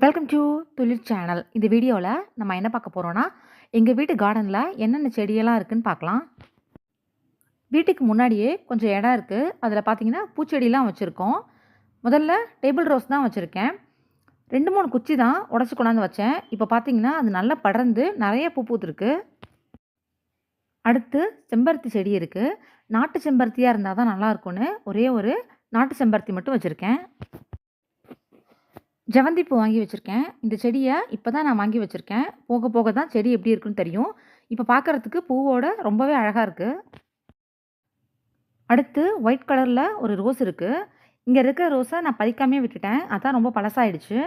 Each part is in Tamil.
வெல்கம் டு துளிர் சேனல் இந்த வீடியோவில் நம்ம என்ன பார்க்க போகிறோன்னா எங்கள் வீட்டு கார்டனில் என்னென்ன செடியெல்லாம் இருக்குதுன்னு பார்க்கலாம். வீட்டுக்கு முன்னாடியே கொஞ்சம் இடம் இருக்குது அதில் பார்த்தீங்கன்னா பூச்செடிலாம் வச்சுருக்கோம். முதல்ல டேபிள் ரோஸ் தான் வச்சுருக்கேன். ரெண்டு மூணு குச்சி தான் உடச்சி கொண்டாந்து வச்சேன். இப்போ பார்த்தீங்கன்னா அது நல்லா படர்ந்து நிறைய பூ பூத்துருக்கு. அடுத்து செம்பருத்தி செடி இருக்குது நாட்டு செம்பருத்தியாக இருந்தால் தான் நல்லாயிருக்குன்னு ஒரே ஒரு நாட்டு செம்பருத்தி மட்டும் வச்சுருக்கேன். ஜெவந்தி பூ வாங்கி வச்சுருக்கேன். இந்த செடியை இப்போ தான் நான் வாங்கி வச்சுருக்கேன். போக போக தான் செடி எப்படி இருக்குன்னு தெரியும். இப்போ பார்க்குறதுக்கு பூவோட ரொம்பவே அழகாக இருக்குது அடுத்து ஒயிட் கலரில் ஒரு ரோஸ் இருக்குது இங்கே இருக்கிற ரோஸை நான் பறிக்காமே விட்டுட்டேன். அதான் ரொம்ப பழசாயிடுச்சு.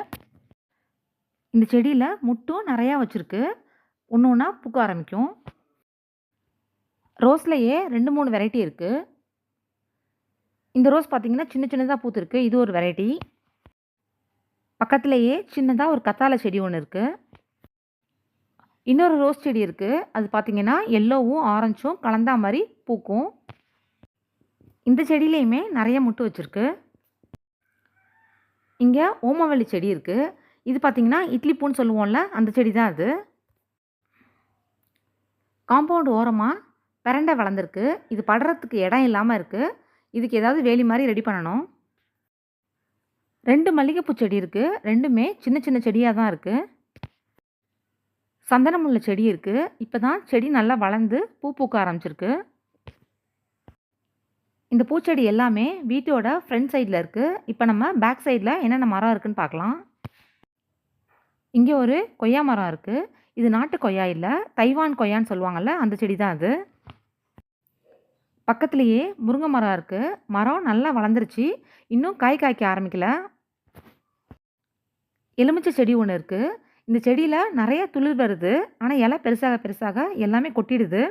இந்த செடியில் முட்டும் நிறையா வச்சுருக்கு. ஒன்று ஒன்றா பூக்க ஆரம்பிக்கும். ரோஸ்லையே ரெண்டு மூணு வெரைட்டி இருக்குது இந்த ரோஸ் பார்த்திங்கன்னா சின்ன சின்னதாக பூத்துருக்கு. இது ஒரு வெரைட்டி பக்கத்துலேயே சின்னதாக ஒரு கத்தாழை செடி ஒன்று இருக்குது இன்னொரு ரோஸ் செடி இருக்குது அது பார்த்தீங்கன்னா எல்லோவும் ஆரஞ்சும் கலந்தா மாதிரி பூக்கும். இந்த செடியிலையுமே நிறைய முட்டு வச்சுருக்கு. இங்கே ஓமவள்ளி செடி இருக்குது இது பார்த்திங்கன்னா இட்லி பூன்னு சொல்லுவோம்ல அந்த செடி தான் அது. காம்பவுண்ட் ஓரமாக பிரண்டை வளர்ந்துருக்கு. இது படுறதுக்கு இடம் இல்லாமல் இருக்குது இதுக்கு ஏதாவது வேலி மாதிரி ரெடி பண்ணணும். ரெண்டு மல்லிகைப்பூ செடி இருக்குது ரெண்டுமே சின்ன சின்ன செடியாக தான் இருக்குது சந்தனமுள்ள செடி இருக்குது இப்போ தான் செடி நல்லா வளர்ந்து பூ பூக்க ஆரம்பிச்சிருக்கு. இந்த பூச்செடி எல்லாமே வீட்டோட ஃப்ரண்ட் சைடில் இருக்குது இப்போ நம்ம பேக் சைடில் என்னென்ன மரம் இருக்குன்னு பார்க்கலாம். இங்கே ஒரு கொய்யா மரம் இருக்குது இது நாட்டு கொய்யா இல்லை தைவான் கொய்யான்னு சொல்லுவாங்கள்ல அந்த செடி தான் அது. பக்கத்துலேயே முருங்கை மரம் இருக்குது மரம் நல்லா வளர்ந்துருச்சு. இன்னும் காய் காய்க்க ஆரம்பிக்கல. எலுமிச்சை செடி ஒன்று இருக்குது இந்த செடியில் நிறைய துளிர் வருது. ஆனால் இலை பெருசாக பெருசாக எல்லாமே கொட்டிடுது.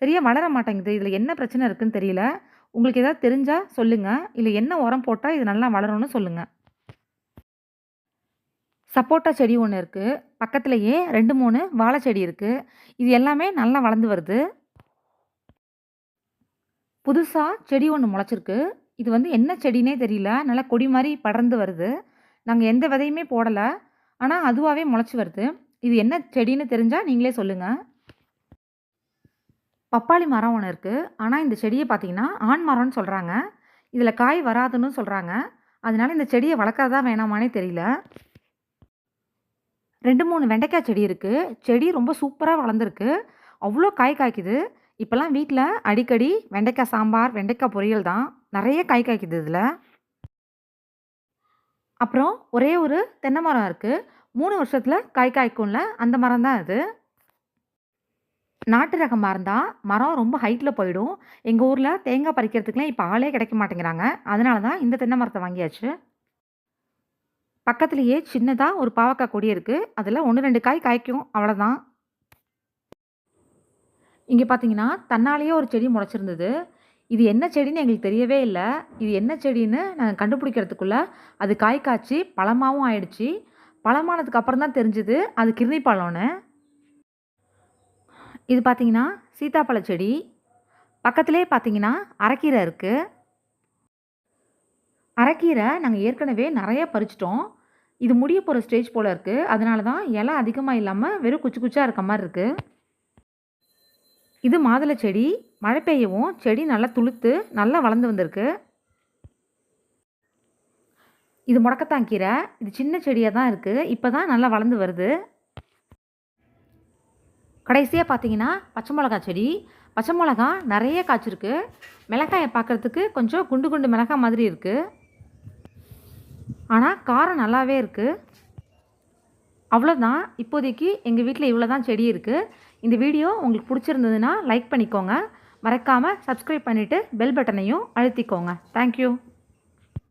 சரியாக வளர மாட்டேங்குது. இதில் என்ன பிரச்சனை இருக்குன்னு தெரியல. உங்களுக்கு ஏதாவது தெரிஞ்சால் சொல்லுங்கள் இல்லை என்ன உரம் போட்டால் இது நல்லா வளரும்னு சொல்லுங்கள் சப்போட்டா செடி ஒன்று இருக்குது பக்கத்துலேயே ரெண்டு மூணு வாழை செடி இருக்குது இது எல்லாமே நல்லா வளர்ந்து வருது. புதுசாக செடி ஒன்று முளைச்சிருக்கு. இது வந்து என்ன செடினே தெரியல. நல்லா கொடி மாதிரி படர்ந்து வருது. நாங்கள் எந்த விதையுமே போடலை. ஆனால் அதுவாகவே முளைச்சி வருது. இது என்ன செடின்னு தெரிஞ்சால் நீங்களே சொல்லுங்கள் பப்பாளி மரம் ஒன்று இருக்குது ஆனால் இந்த செடியை பார்த்தீங்கன்னா ஆண் மரம்னு சொல்கிறாங்க இதில் காய் வராதுன்னு சொல்கிறாங்க அதனால இந்த செடியை வளர்க்குறதா வேணாமானே தெரியல. ரெண்டு மூணு வெண்டைக்காய் செடி இருக்குது செடி ரொம்ப சூப்பராக வளர்ந்துருக்கு. அவ்வளோ காய் காய்க்குது. இப்போல்லாம் வீட்டில் அடிக்கடி வெண்டைக்காய் சாம்பார் வெண்டைக்காய் பொரியல் தான். நிறைய காய் காய்க்குது இதில். அப்புறம் ஒரே ஒரு தென்னை மரம் இருக்குது மூணு வருஷத்தில் காய் காய்க்கும்ல அந்த மரம் தான் அது. நாட்டு ரகம் மரம் மரம் ரொம்ப ஹைட்டில் போயிடும். எங்கள் ஊரில் தேங்காய் பறிக்கிறதுக்குலாம் இப்போ ஆளே கிடைக்க மாட்டேங்கிறாங்க. அதனால தான் இந்த தென்னை மரத்தை வாங்கியாச்சு. பக்கத்துலேயே சின்னதாக ஒரு பாவக்காய் கொடி இருக்குது அதில் ஒன்று ரெண்டு காய் காய்க்கும். அவ்வளோதான் இங்கே பார்த்தீங்கன்னா தன்னாலேயே ஒரு செடி முளைச்சிருந்தது. இது என்ன செடின்னு எங்களுக்கு தெரியவே இல்லை. இது என்ன செடின்னு நாங்கள் கண்டுபிடிக்கிறதுக்குள்ளே அது காய் காய்ச்சி பழமாகவும் ஆயிடுச்சு. பழமானதுக்கு அப்புறம் தான் தெரிஞ்சுது அது கிருணி பழம்னு. இது பார்த்திங்கன்னா சீத்தாப்பழ செடி. பக்கத்துலேயே பார்த்திங்கன்னா அரைக்கீரை இருக்குது அரைக்கீரை நாங்கள் ஏற்கனவே நிறைய பறிச்சிட்டோம். இது முடிய போகிற ஸ்டேஜ் போல் இருக்குது அதனால தான் இலை அதிகமாக இல்லாமல் வெறும் குச்சி குச்சாக இருக்க மாதிரி இருக்குது இது மாதுளை செடி மழை பெய்யவும் செடி நல்லா துளுத்து நல்லா வளர்ந்து வந்திருக்கு. இது முடக்கத்தான் கீரை. இது சின்ன செடியாக தான் இருக்குது இப்போ தான் நல்லா வளர்ந்து வருது. கடைசியாக பார்த்தீங்கன்னா பச்சை மிளகா செடி. பச்சை மிளகா நிறைய காய்ச்சிருக்கு. மிளகாயை பார்க்குறதுக்கு கொஞ்சம் குண்டு குண்டு மிளகாய் மாதிரி இருக்குது ஆனால் காரம் நல்லாவே இருக்குது அவ்வளோதான் இப்போதைக்கு எங்கள் வீட்டில் இவ்வளோ தான் செடி இருக்குது இந்த வீடியோ உங்களுக்கு பிடிச்சிருந்ததுன்னா லைக் பண்ணிக்கோங்க. மறக்காமல் சப்ஸ்கிரைப் பண்ணிவிட்டு பெல் பட்டனையும் அழுத்திக்கோங்க. தேங்க்யூ